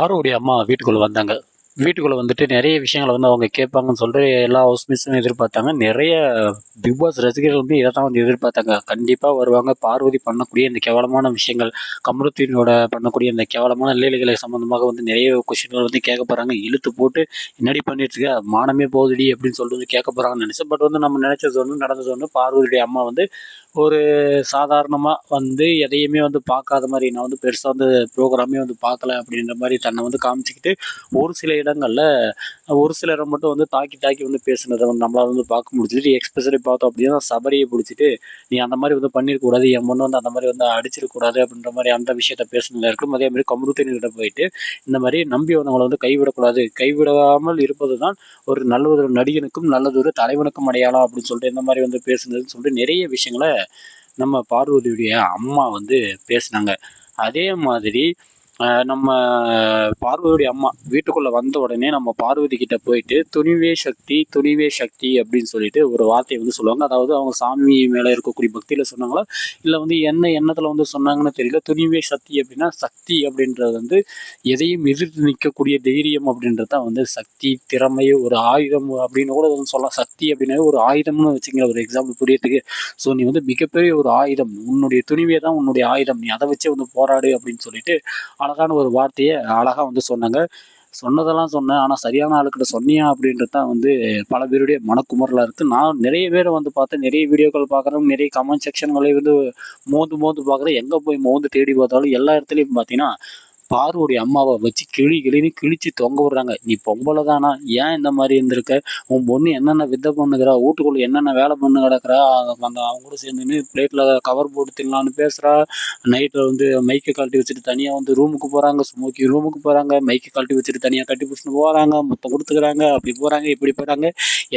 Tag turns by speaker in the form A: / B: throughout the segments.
A: ஆரோடைய அம்மா வீட்டுக்குள்ளே வந்தாங்க. வீட்டுக்குள்ளே வந்துட்டு நிறைய விஷயங்களை வந்து அவங்க கேட்பாங்கன்னு சொல்லிட்டு எல்லா ஹவுஸ்மேட்ஸும் எதிர்பார்த்தாங்க. நிறைய பிக் பாஸ் ரசிகர்கள் வந்து இதை தான் வந்து எதிர்பார்த்தாங்க. கண்டிப்பாக வருவாங்க. பார்வதி பண்ணக்கூடிய இந்த கேவலமான விஷயங்கள் கமருத்தீனோட பண்ணக்கூடிய இந்த கேவலமான லீலைகளை சம்மந்தமாக வந்து நிறைய கொஷின்கள் வந்து கேட்க போகிறாங்க இழுத்து போட்டு என்னடி பண்ணிட்டு இருக்க? மானமே போகுதுடி அப்படின்னு சொல்லிட்டு வந்து கேட்க போகிறாங்கன்னு நினச்சேன். பட் வந்து நம்ம நினச்சது ஒன்று நடந்தது ஒன்று பார்வதியுடைய அம்மா வந்து ஒரு சாதாரணமாக வந்து எதையுமே வந்து பார்க்காத மாதிரி நான் வந்து பெருசாக வந்து ப்ரோக்ராமே வந்து பார்க்கல அப்படின்ற மாதிரி தன்னை வந்து காமிச்சிக்கிட்டு ஒரு சில இடங்களில் ஒரு சிலரை மட்டும் வந்து தாக்கி தாக்கி வந்து பேசுனதை வந்து நம்மளால் வந்து பார்க்க முடிஞ்சுது. எக்ஸ்பெஷலி பார்த்தோம் அப்படின்னா சபரியை பிடிச்சிட்டு நீ அந்த மாதிரி வந்து பண்ணிடக்கூடாது என் பொண்ணு வந்து அந்த மாதிரி வந்து அடிச்சிடக்கூடாது அப்படின்ற மாதிரி அந்த விஷயத்த பேசுனதில் இருக்கும். அதே மாதிரி கமருத்தினிகிட்ட போயிட்டு இந்த மாதிரி நம்பி வந்தவங்களை வந்து கைவிடக்கூடாது. கைவிடாமல் இருப்பது தான் ஒரு நல்ல ஒரு நடிகனுக்கும் நல்லது ஒரு தலைவனுக்கும் அடையாளம் அப்படின்னு சொல்லிட்டு இந்த மாதிரி வந்து பேசுனதுன்னு சொல்லிட்டு நிறைய விஷயங்களை நம்ம பார்வதியுடைய அம்மா வந்து பேசுனாங்க. அதே மாதிரி நம்ம பார்வதியுடைய அம்மா வீட்டுக்குள்ளே வந்த உடனே நம்ம பார்வதி கிட்ட போயிட்டு துணிவே சக்தி துணிவே சக்தி அப்படின்னு சொல்லிட்டு ஒரு வார்த்தையை வந்து சொல்லுவாங்க. அதாவது அவங்க சாமி மேலே இருக்கக்கூடிய பக்தியில் சொன்னாங்களா? இல்லை வந்து என்ன எண்ணத்தில் வந்து சொன்னாங்கன்னு தெரியல. துணிவே சக்தி அப்படின்னா சக்தி அப்படின்றது வந்து எதையும் எதிர்த்து நிற்கக்கூடிய தைரியம் அப்படின்றது தான் வந்து சக்தி திறமை ஒரு ஆயுதம் அப்படின்னு கூட வந்து சொல்லலாம். சக்தி அப்படின்னா ஒரு ஆயுதம்னு வச்சுங்க ஒரு எக்ஸாம்பிள் புரியறதுக்கு. ஸோ நீ வந்து மிகப்பெரிய ஒரு ஆயுதம். உன்னுடைய துணிவே தான் உன்னுடைய ஆயுதம். நீ அதை வச்சே வந்து போராடு அப்படின்னு சொல்லிட்டு அழகான ஒரு வார்த்தையை அழகாக வந்து சொன்னாங்க. சொன்னதெல்லாம் சொன்னேன். ஆனால் சரியான ஆளுக்கிட்ட சொன்னியா அப்படின்றது தான் வந்து பல பேருடைய மனக்குமரலாக இருக்குது நான் நிறைய பேரை வந்து பார்த்தேன். நிறைய வீடியோக்கள் பார்க்குறேன். நிறைய கமெண்ட் செக்ஷன்களை வந்து மோந்து மோந்து பார்க்குறேன். எங்கே போய் மோந்து தேடி பார்த்தாலும் எல்லா இடத்துலையும் பார்த்தீங்கன்னா பார்வோடைய அம்மாவை வச்சு கிளி கிளின்னு கிழிச்சு தொங்க விடுறாங்க. நீ பொம்பளை தானா? ஏன் இந்த மாதிரி இருந்திருக்க? உன் பொண்ணு என்னென்ன வித்தை பண்ணுகிறா? வீட்டுக்குள்ள என்னென்ன வேலை பண்ணு கிடக்குறா? அந்த அவங்க கூட சேர்ந்துன்னு பிளேட்டில் கவர் போட்டு தின்னலான்னு பேசுகிறா நைட்டில் வந்து மைக்கை கழட்டி வச்சுட்டு தனியாக வந்து ரூமுக்கு போகிறாங்க ஸ்மோக்கி ரூமுக்கு போகிறாங்க மைக்கை கழட்டி வச்சுட்டு தனியாக கட்டி பிடிச்சிட்டு போகிறாங்க மொத்தம் கொடுத்துக்கிறாங்க. அப்படி போகிறாங்க இப்படி போகிறாங்க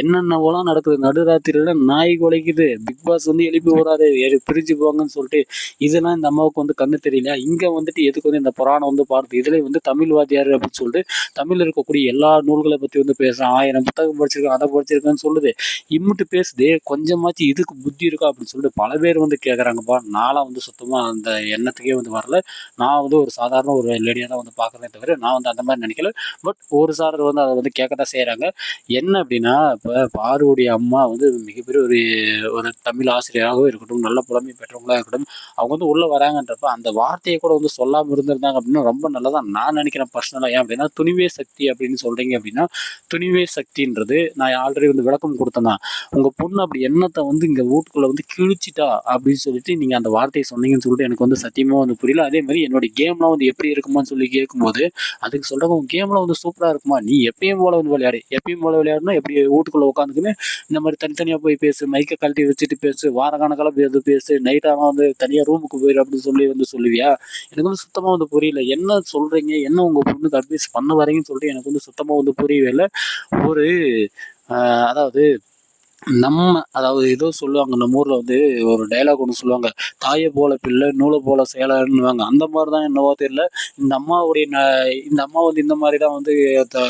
A: என்னென்னவோலாம் நடக்குது? நடுராத்திரியில் நாய் குலைக்குது. பிக் பாஸ் வந்து எழுப்பி விடாது பிரிஞ்சு போங்கன்னு சொல்லிட்டு இதெல்லாம் இந்த அம்மாவுக்கு வந்து கண்ணு தெரியல. இங்கே வந்துட்டு எதுக்கு வந்து இந்த புராணம் வந்து பார்த்து இதுல வந்து தமிழ் வாத்தியார் அப்படின்னு சொல்லிட்டு தமிழில் இருக்கக்கூடிய எல்லா நூல்களை பற்றி வந்து பேசுகிறான் ஆயிரம் புத்தகம் படிச்சிருக்கேன் அதை படிச்சிருக்கேன்னு சொல்லுது. இம்முட்டு பேசுதே கொஞ்சமாச்சு இதுக்கு புத்தி இருக்கா? அப்படின்னு சொல்லிட்டு பல பேர் வந்து கேட்குறாங்கப்பா நான்லாம் வந்து சுத்தமாக அந்த எண்ணத்துக்கே வந்து வரல. நான் வந்து ஒரு சாதாரண ஒரு லேடியாக தான் வந்து பார்க்குறேன் தவிர நான் வந்து அந்த மாதிரி நினைக்கல. பட் ஒரு சாரர் வந்து அதை வந்து கேட்க தான் செய்கிறாங்க என்ன அப்படின்னா இப்போ பார்வதி அம்மா வந்து மிகப்பெரிய ஒரு ஒரு தமிழ் ஆசிரியராகவும் இருக்கட்டும் நல்ல புலமை பெற்றவங்களாக இருக்கட்டும் அவங்க வந்து உள்ளே வராங்கன்றப்ப அந்த வார்த்தையை கூட வந்து சொல்லாமல் இருந்திருந்தாங்க அப்படின்னா ரொம்ப நல்லதாக நான் நினைக்கிறேன் பர்சனலாக ஏன் அப்படின்னா துணிவே சக்தி அப்படின்னு சொல்கிறீங்க அப்படின்னா துணிவே சக்தின்றது நான் ஆல்ரெடி வந்து விளக்கம் கொடுத்தேன் உங்கள் பொண்ணு அப்படி எண்ணத்தை வந்து இங்கே வீட்டுக்குள்ளே வந்து கிழிச்சிட்டா அப்படின்னு சொல்லிட்டு நீங்கள் அந்த வார்த்தையை சொன்னீங்கன்னு சொல்லிட்டு எனக்கு வந்து சத்தியமாக வந்து புரியல. அதே மாதிரி என்னோட கேம்லாம் வந்து எப்படி இருக்குமான்னு சொல்லி கேட்கும்போது அதுக்கு சொல்கிறாங்க உங்கள் கேம்லாம் வந்து சூப்பராக இருக்குமா? நீ எப்பயும் போல வந்து விளையாடு. எப்பயும் போல விளையாடுனா எப்படி வீட்டுக்குள்ளே உட்காந்துக்குன்னு இந்த மாதிரி தனித்தனியாக போய் பேசு மைக்கை கழட்டி வச்சுட்டு பேசு வார கணக்கில் பேசு பேசு நைட்டாக வந்து தனியாக ரூமுக்கு போயிடு அப்படின்னு சொல்லி வந்து சொல்லுவியா? எனக்கு வந்து சுத்தமாக வந்து புரியல. என்ன சொல்கிறீங்க என்ன உங்கள் பொண்ணுக்கு அட்வைஸ் பண்ண வரீங்கன்னு சொல்லிட்டு எனக்கு வந்து சுத்தமாக வந்து புரியவே இல்லை. ஒரு அதாவது நம்ம அதாவது ஏதோ சொல்லுவாங்க நம்ம ஊரில் வந்து ஒரு டைலாக் ஒன்று சொல்லுவாங்க. தாயை போல பிள்ளை நூலை போல சேலைன்னுவாங்க. அந்த மாதிரி தான் என்னவோ தெரியல. இந்த அம்மாவுடைய இந்த அம்மா வந்து இந்த மாதிரி தான் வந்து த-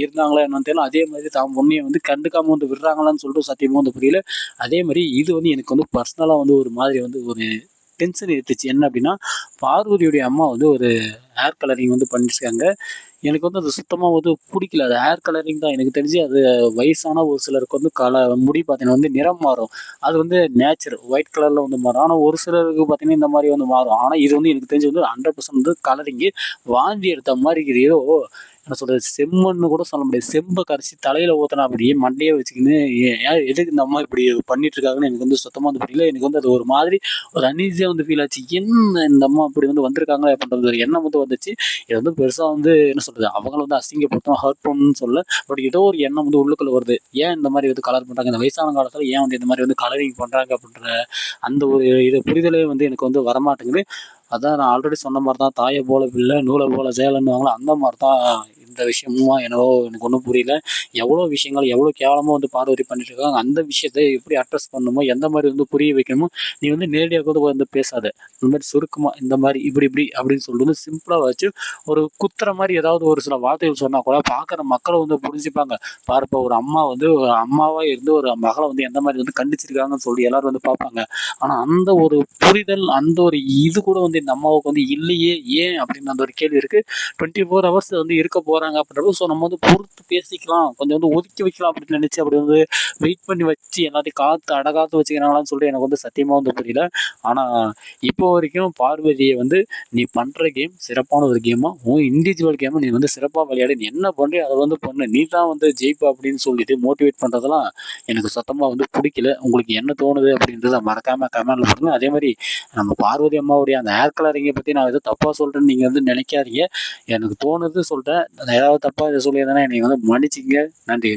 A: இருந்தாங்களா என்னன்னு தெரியல. அதே மாதிரி தான் பொண்ணையை வந்து கண்டுக்காம வந்து விடுறாங்களான்னு சொல்லிட்டு சத்தியமாக வந்து புரியல. அதே மாதிரி இது வந்து எனக்கு வந்து பர்சனலாக வந்து ஒரு மாதிரி வந்து ஒரு டென்ஷன் எடுத்துச்சு என்ன அப்படின்னா பார்வதியுடைய அம்மா வந்து ஒரு ஹேர் கலரிங் வந்து பண்ணிட்டுருக்காங்க எனக்கு வந்து அது சுத்தமாக வந்து பிடிக்கல. அது ஹேர் கலரிங் தான். எனக்கு தெரிஞ்சு அது வயசான ஒரு சிலருக்கு வந்து கல முடி பார்த்தீங்கன்னா வந்து நிறம் மாறும். அது வந்து நேச்சர் ஒயிட் கலரில் வந்து மாறும். ஆனால் ஒரு சிலருக்கு பார்த்தீங்கன்னா இந்த மாதிரி வந்து மாறும். ஆனால் இது வந்து எனக்கு தெரிஞ்சு வந்து ஹண்ட்ரட் பர்சன்ட் வந்து கலரிங்கு வாந்தி எடுத்த மாதிரி இருக்குது. ஏதோ என்ன சொல்கிறது செம்மண்ணு கூட சொல்ல முடியாது. செம்பை கரைச்சி தலையில் ஊற்றினா அப்படியே மண்டையே வச்சுக்கின்னு ஏன் எதுக்கு இந்த அம்மா இப்படி பண்ணிட்டு இருக்காங்கன்னு எனக்கு வந்து சுத்தமாக வந்து புரியல. எனக்கு வந்து அது ஒரு மாதிரி ஒரு அன்ஈஸியாக வந்து ஃபீல் ஆச்சு. என்ன இந்த அம்மா இப்படி வந்து வந்திருக்காங்களே அப்படின்றது ஒரு எண்ணம் வந்து வந்துச்சு. இது வந்து பெருசாக வந்து என்ன சொல்கிறது அவங்கள வந்து அசிங்கப்படுத்தும் ஹர்ட் பண்ணணும்னு சொல்ல பட் ஏதோ ஒரு எண்ணம் வந்து உள்ளுக்குள்ள வருது. ஏன் இந்த மாதிரி வந்து கலர் பண்ணுறாங்க இந்த வயசான காலத்தில் ஏன் வந்து இந்த மாதிரி வந்து கலரிங் பண்ணுறாங்க அப்படின்ற அந்த ஒரு இது புரிதலே வந்து எனக்கு வந்து வரமாட்டேங்குது. அதான் நான் ஆல்ரெடி சொன்ன மாதிரி தான் தாயை போல பிள்ளை நூலை போல சேலன்னுவாங்களோ அந்த மாதிரி தான் இந்த விஷயமும்மா என்னவோ எனக்கு ஒன்றும் புரியல. எவ்வளோ விஷயங்கள் எவ்வளோ கேவலமாக வந்து பார்வதி பண்ணிட்டு இருக்காங்க அந்த விஷயத்தை எப்படி அட்ரஸ் பண்ணணுமோ எந்த மாதிரி வந்து புரிய வைக்கணுமோ நீ வந்து நேரடியாக கூட வந்து பேசாத. இந்த மாதிரி சுருக்கமாக இந்த மாதிரி இப்படி இப்படி அப்படின்னு சொல்லிட்டு வந்து சிம்பிளாக வச்சு ஒரு குத்துற மாதிரி ஏதாவது ஒரு சில வார்த்தைகள் சொன்னால் கூட பார்க்குற மக்களை வந்து புரிஞ்சுப்பாங்க. பார்ப்ப ஒரு அம்மா வந்து ஒரு அம்மாவாக இருந்து ஒரு மகளை வந்து எந்த மாதிரி வந்து கண்டிச்சிருக்காங்கன்னு சொல்லி எல்லாரும் வந்து பார்ப்பாங்க. ஆனால் அந்த ஒரு புரிதல் அந்த ஒரு இது கூட வந்து இந்த அம்மாவுக்கு வந்து இல்லையே ஏன் அப்படின்னு அந்த ஒரு கேள்வி இருக்குது டுவெண்ட்டி ஃபோர் ஹவர்ஸ் வந்து இருக்க போகிறாங்க அப்படின்றப்ப ஸோ நம்ம வந்து பொறுத்து பேசிக்கலாம். கொஞ்சம் வந்து ஒதுக்கி வைக்கலாம் அப்படின்னு நினச்சி அப்படி வந்து வெயிட் பண்ணி வச்சு எல்லாத்தையும் காத்து அடகாத்து வச்சுக்கிறாங்களான்னு சொல்லிட்டு எனக்கு வந்து சத்தியமாக வந்து புரியல. ஆனால் இப்போ வரைக்கும் பார்வதியை வந்து நீ பண்ணுற கேம் சிறப்பான ஒரு கேமாக உன் இண்டிவிஜுவல் கேமை நீ வந்து சிறப்பாக விளையாடு. நீ என்ன பண்ணுறியோ அதை வந்து பண்ணு. நீ தான் வந்து ஜெயிப்பா அப்படின்னு சொல்லிட்டு மோட்டிவேட் பண்ணுறதெல்லாம் எனக்கு சுத்தமாக வந்து பிடிக்கல. உங்களுக்கு என்ன தோணுது அப்படின்றத மறக்காமல் கமெண்ட்டில் பண்ணுங்க அதே மாதிரி நம்ம பார்வதி அம்மாவுடைய அந்த ஹேர் கலரிங்கை பற்றி நான் எதுவும் தப்பாக சொல்கிறேன்னு நீங்கள் வந்து நினைக்காதீங்க. எனக்கு தோணுது சொல்லிட்டேன் நான் ஏதாவது தப்பாக இதை சொல்லியிருந்தேன்னா என்னை வந்து மன்னிச்சிங்க. நன்றி.